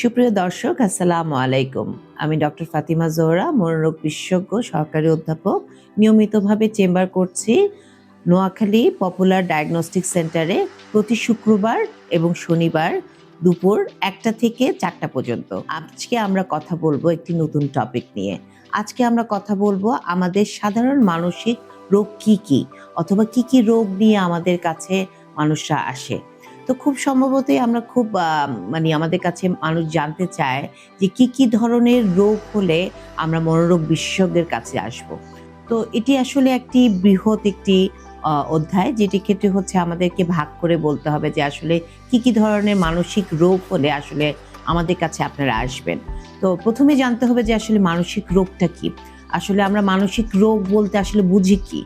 সুপ্রিয় দর্শক, আসসালামু আলাইকুম। আমি ডক্টর ফাতিমা জোহরা, মনোরোগ বিশেষজ্ঞ, সহকারী অধ্যাপক। নিয়মিতভাবে চেম্বার করছি নোয়াখালী পপুলার ডায়াগনস্টিক সেন্টারে প্রতি শুক্রবার এবং শনিবার দুপুর একটা থেকে চারটা পর্যন্ত। আজকে আমরা কথা বলব একটি নতুন টপিক নিয়ে। আজকে আমরা কথা বলব আমাদের সাধারণ মানসিক রোগ কি কি? অথবা কি কি রোগ নিয়ে আমাদের কাছে মানুষরা আসে। তো খুব সম্ভবতই আমরা খুব মানে আমাদের কাছে মানুষ জানতে চায় যে কি কি ধরনের রোগ হলে আমরা মনোরোগ বিশেষজ্ঞের কাছে আসব। তো এটি আসলে একটি বৃহৎ একটি অধ্যায় যেটি ক্ষেত্রে হচ্ছে আমাদেরকে ভাগ করে বলতে হবে যে আসলে কি কি ধরনের মানসিক রোগ হলে আসলে আমাদের কাছে আপনারা আসবেন। তো প্রথমে জানতে হবে যে আসলে মানসিক রোগটা কি? আসলে আমরা মানসিক রোগ বলতে আসলে বুঝি কি?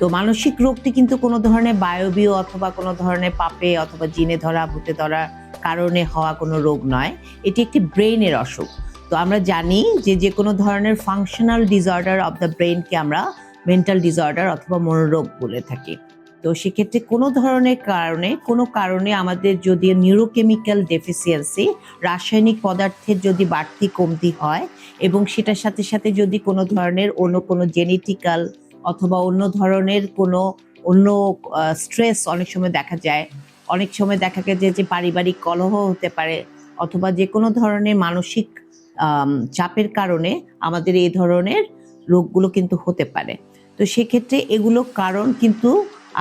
তো মানসিক রোগটি কিন্তু কোনো ধরনের বায়বীয় অথবা কোনো ধরনের পাপে অথবা জিনে ধরা, ভূতে ধরার কারণে হওয়া কোনো রোগ নয়। এটি একটি ব্রেইনের অসুখ। তো আমরা জানি যে যে কোনো ধরনের ফাংশনাল ডিসঅর্ডার অফ দ্য ব্রেইনকে আমরা মেন্টাল ডিসঅর্ডার অথবা মনোরোগ বলে থাকি। তো সেক্ষেত্রে কোনো ধরনের কারণে, কোনো কারণে আমাদের যদি নিউরোকেমিক্যাল ডেফিসিয়েন্সি রাসায়নিক পদার্থের যদি বাড়তি কমতি হয় এবং সেটার সাথে সাথে যদি কোনো ধরনের অন্য কোনো জেনেটিক্যাল অথবা অন্য ধরনের কোনো, অন্য স্ট্রেস অনেক সময় দেখা যায়। অনেক সময় দেখা যায় যে পারিবারিক কলহ হতে পারে অথবা যে কোনো ধরনের মানসিক চাপের কারণে আমাদের এই ধরনের রোগগুলো কিন্তু হতে পারে। তো সেক্ষেত্রে এগুলো কারণ কিন্তু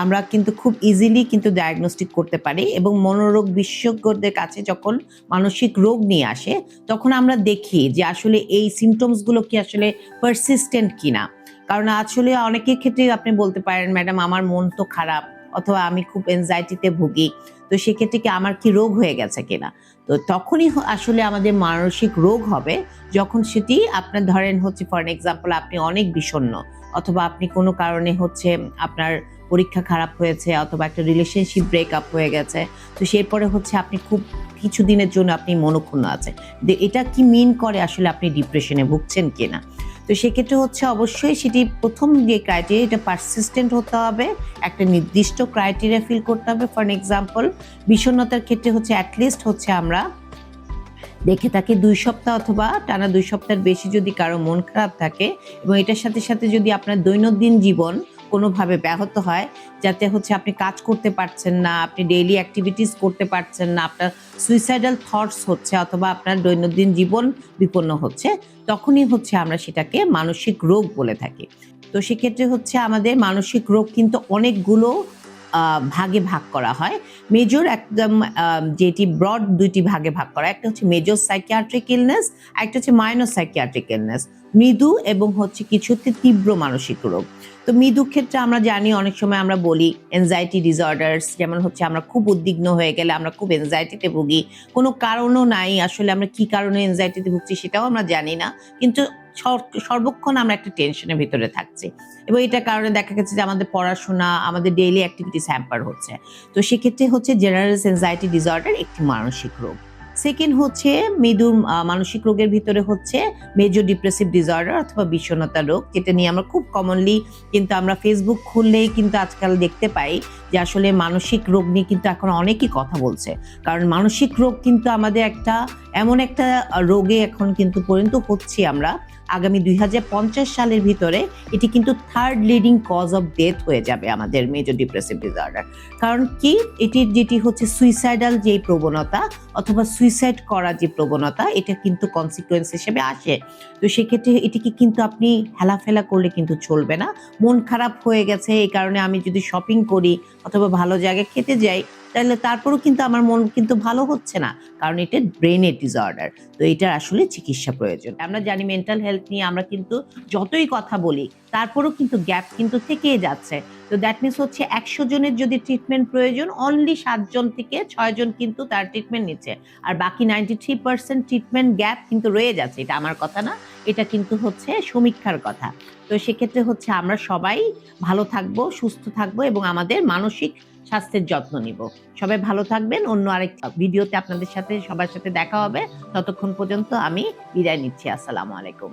আমরা কিন্তু খুব ইজিলি কিন্তু ডায়াগনস্টিক করতে পারি এবং মনোরোগ বিশেষজ্ঞদের কাছে যখন মানসিক রোগ নিয়ে আসে, তখন আমরা দেখি যে আসলে এই সিমটমসগুলো কি আসলে পারসিস্টেন্ট কিনা। কারণ আসলে অনেকের ক্ষেত্রে আপনি বলতে পারেন, ম্যাডাম, আমার মন তো খারাপ অথবা আমি খুব এনজাইটিতে ভুগি। তো সেক্ষেত্রে কি আমার কি রোগ হয়ে গেছে কিনা? তো তখনই আসলে আমাদের মানসিক রোগ হবে যখন সেটি আপনার ধরেন হচ্ছে ফর এক্সাম্পল আপনি অনেক বিষণ্ণ অথবা আপনি কোনো কারণে হচ্ছে আপনার পরীক্ষা খারাপ হয়েছে অথবা একটা রিলেশনশিপ ব্রেকআপ হয়ে গেছে। তো সেরপরে হচ্ছে আপনি খুব কিছু দিনের জন্য আপনি মনক্ষুণ্ণ আছেন। এটা কি মিন করে আসলে আপনি ডিপ্রেশনে ভুগছেন কিনা? তো সেক্ষেত্রে হচ্ছে অবশ্যই সেটি প্রথম যে ক্রাইটেরিয়া এটা পারসিস্টেন্ট হতে হবে। একটা নির্দিষ্ট ক্রাইটেরিয়া ফিল করতে হবে। ফর এক্সাম্পল বিষণ্নতার ক্ষেত্রে হচ্ছে অ্যাটলিস্ট হচ্ছে আমরা দেখে থাকি দুই সপ্তাহ অথবা টানা দুই সপ্তাহের বেশি যদি কারও মন খারাপ থাকে এবং এটার সাথে সাথে যদি আপনার দৈনন্দিন জীবন কোনোভাবে ব্যাহত হয়, যাতে হচ্ছে আপনি কাজ করতে পারছেন না, আপনি ডেইলি অ্যাক্টিভিটিস করতে পারছেন না, আপনার সুইসাইডাল থটস হচ্ছে অথবা আপনার দৈনন্দিন জীবন বিপন্ন হচ্ছে, তখনই হচ্ছে আমরা সেটাকে মানসিক রোগ বলে থাকি। তো সেক্ষেত্রে হচ্ছে আমাদের মানসিক রোগ কিন্তু অনেকগুলো ভাগে ভাগ করা হয়। মেজর একদম যেটি ব্রড দুইটি ভাগে ভাগ করা একটা হচ্ছে মেজর সাইকিয়াট্রিক ইলনেস একটা হচ্ছে মাইনর সাইকিয়াট্রিক ইলনেস মৃদু এবং হচ্ছে কিছু হচ্ছে তীব্র মানসিক রোগ। তো মৃদু ক্ষেত্রে আমরা জানি, অনেক সময় আমরা বলি এনজাইটি ডিসঅর্ডার্স যেমন হচ্ছে আমরা খুব উদ্বিগ্ন হয়ে গেলে আমরা খুব এনজাইটিতে ভুগি। কোনো কারণও নাই, আসলে আমরা কি কারণে এনজাইটিতে ভুগছি সেটাও আমরা জানি না। কিন্তু সর্বক্ষণ আমরা একটা টেনশনের ভিতরে থাকছি। এবং এটার কারণে দেখা গেছে যে আমাদের পড়াশোনা, আমাদের ডেইলি অ্যাক্টিভিটিস হ্যাম্পার হচ্ছে। তো সেক্ষেত্রে হচ্ছে জেনারেল এনজাইটি ডিসঅর্ডার একটি মানসিক রোগ। সেকেন্ড হচ্ছে মৃদু মানসিক রোগের ভিতরে হচ্ছে মেজর ডিপ্রেসিভ ডিসঅর্ডার অথবা বিষণ্ণতা রোগ, যেটা নিয়ে আমরা খুব কমনলি কিন্তু আমরা ফেসবুক খুললেই কিন্তু আজকাল দেখতে পাই যে আসলে মানসিক রোগ নিয়ে কিন্তু এখন অনেকেই কথা বলছে। কারণ মানসিক রোগ কিন্তু আমাদের একটা, এমন একটা রোগে এখন কিন্তু পরিণত হচ্ছি আমরা আগামী দুই সালের ভিতরে এটি কিন্তু third leading cause of death হয়ে যাবে আমাদের মেজর ডিপ্রেসিভ ডিসঅর্ডার কারণ কি? এটির যেটি হচ্ছে সুইসাইডাল যে প্রবণতা অথবা সুইসাইড করার যে প্রবণতা, এটা কিন্তু কনসিকুয়েন্স হিসেবে আসে। তো সেক্ষেত্রে এটিকে কিন্তু আপনি হেলাফেলা করলে কিন্তু চলবে না। মন খারাপ হয়ে গেছে, এই কারণে আমি যদি শপিং করি অথবা ভালো জায়গায় খেতে যাই তাহলে তারপরেও কিন্তু আমার মন কিন্তু ভালো হচ্ছে না। কারণ এটা ব্রেনের ডিসঅর্ডার তো এটার আসলে চিকিৎসা প্রয়োজন। আমরা জানি মেন্টাল হেলথ নিয়ে আমরা কিন্তু যতই কথা বলি, তারপরেও কিন্তু গ্যাপ কিন্তু থেকেই যাচ্ছে। তো দ্যাট মিনস হচ্ছে একশো জনের যদি ট্রিটমেন্ট প্রয়োজন অনলি সাতজন থেকে ছয়জন কিন্তু তার ট্রিটমেন্ট নিচ্ছে। আর বাকি ninety three percent treatment gap কিন্তু রয়ে যাচ্ছে। এটা আমার কথা না, এটা কিন্তু হচ্ছে সমীক্ষার কথা। তো সেক্ষেত্রে হচ্ছে আমরা সবাই ভালো থাকব, সুস্থ থাকব এবং আমাদের মানসিক স্বাস্থ্যের যত্ন নিব। সবাই ভালো থাকবেন। অন্য আরেক ভিডিওতে আপনাদের সাথে, সবার সাথে দেখা হবে। ততক্ষণ পর্যন্ত আমি বিদায় নিচ্ছি। আসসালামু আলাইকুম।